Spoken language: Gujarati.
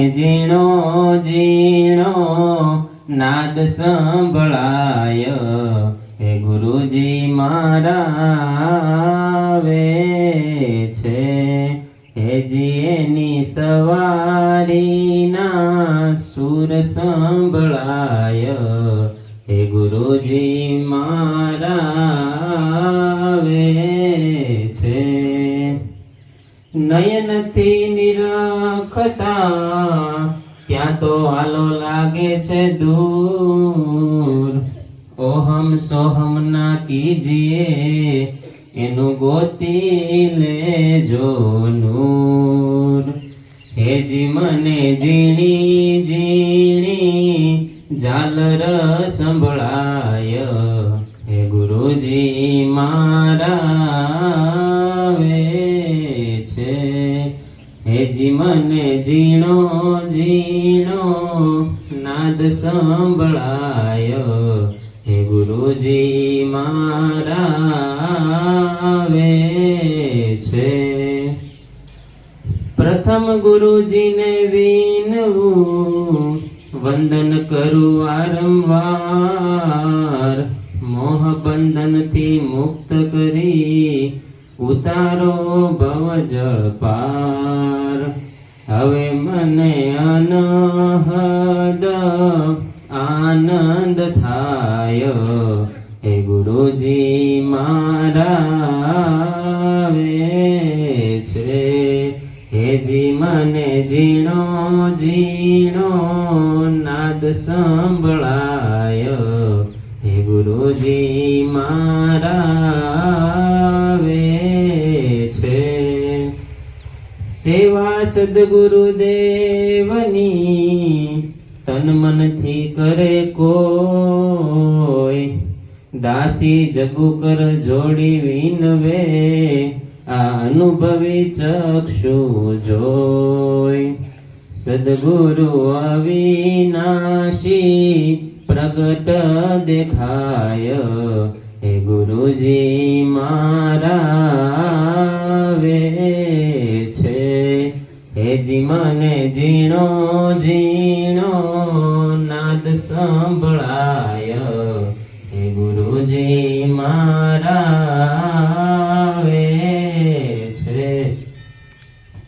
ઝીણો ઝીણો, નાદ સંભળાય. હે ગુરુજી મારા વે છે. હે જીની સવારીના સુર સંભળાય. હે ગુરુજી મારા આવે છે. નયનથી નિરખતા, ત્યાં તો આલો લાગે છે દૂર. ઓહમ સોહમ ના કીજીએ, એનું ગોતી લેજો નૂર. હેજી મને ઝીણી ઝીણી ઝાલર સંભળાય. હે ગુરુજી મારા છે. હેજી મને ઝીણો ઝીણો નાદ સંભળાયો. હે ગુરુજી મારા આવે છે. પ્રથમ ગુરુજીને વિનવું, વંદન કરું વારંવાર. મોહ બંધનથી મુક્ત કરી ઉતારો ભવ જળ પાર. હવે મને અનહદ આનંદ થાય. હે ગુરુજી મારા છે. હેજી મને ઝીણો ઝીણો નાદ સંભળાય. હે ગુરુજી મારા સેવા સદગુરુદેવની તન મનથી કરે કોઈ. દાસી જગુ કર જોડી વિનવે, આ અનુભવી ચક્ષુ જોઈ. સદગુરુ અવિનાશી, પ્રગટ દેખાય. હે ગુરુજી મારા હેજી મને ઝીણો ઝીણો નાદ સંભળાય. હે ગુરુજી મારા